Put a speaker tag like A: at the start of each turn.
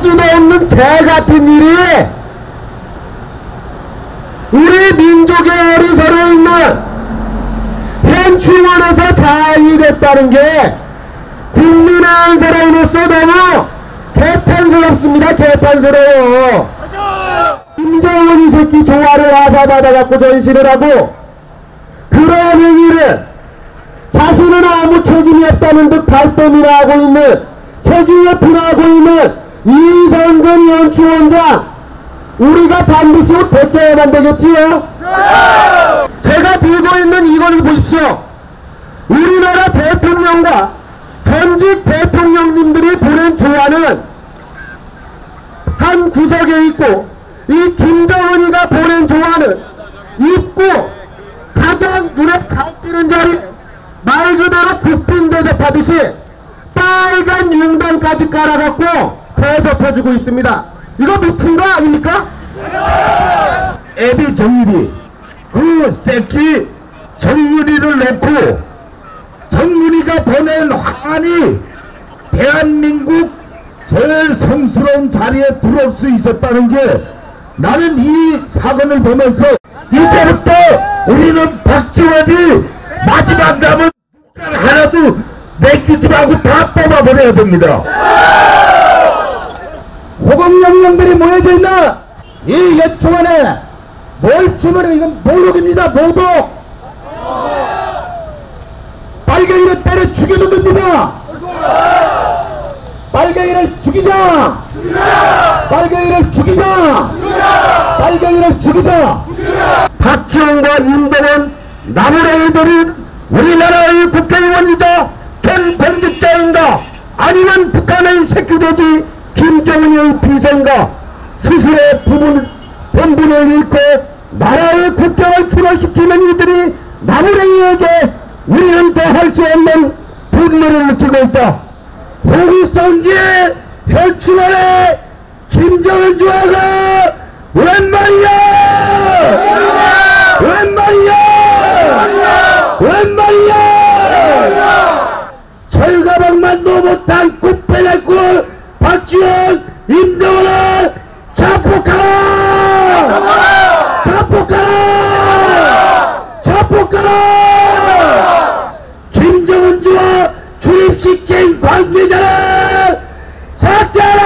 A: 수도 없는 개 같은 일이 우리 민족의 어리서로 있는 현 충원에서 자행이 됐다는 게 국민의 한 사람으로서 너무 개탄스럽습니다. 개탄스러워. 김정은 이 새끼 조화를 아사받아갖고 전시를 하고 그러한 행위를 자신은 아무 책임이 없다는 듯 발뺌이나 하고 있는 책임을 피하고 있는 이성근 연추원장 우리가 반드시 베껴야만 되겠지요? 제가 들고 있는 이거를 보십시오. 우리나라 대통령과 전직 대통령님들이 보낸 조화는 한 구석에 있고 이 김정은이가 보낸 조화는 있고 가장 눈에 잘 띄는 자리 말 그대로 국빈 대접하듯이 빨간 깔아갖고 대접해주고 있습니다. 이거 미친 거 아닙니까?
B: 애비 정유리 그 새끼 정유리를 놓고 정유리가 보낸 화환이 대한민국 제일 성스러운 자리에 들어올 수 있었다는 게 나는 이 사건을 보면서 이제부터 우리는 박지원이 마지막 남은 하나도 내키지 말고 다 뽑아버려야 됩니다.
A: 모여져 있는 이 예충원에 뭘 치면 이건 모욕입니다 모독. 빨갱이를 때려 죽여도 됩니다. 빨갱이를 죽이자. 빨갱이를 죽이자. 빨갱이를 죽이자. 박지원과 임동원 나무래이들은 우리나라의 국회의원이자 전 번직자인가? 아니면 북한의 새끼돼지 김정은의 비서인가 스스로의 부분, 본분을 잃고 나라의 국경을 출월시키는 이들이 나무랭이에게 우리한테 할 수 없는 분노를 느끼고 있다. 호국성지 혈충안에 김정은 주화가 웬만이야! 웬만이야! 웬만이야! 철가방만도 못한 꽃배달꾼 박지원 임대원 शिक्षित वर्ग जरा साक्षर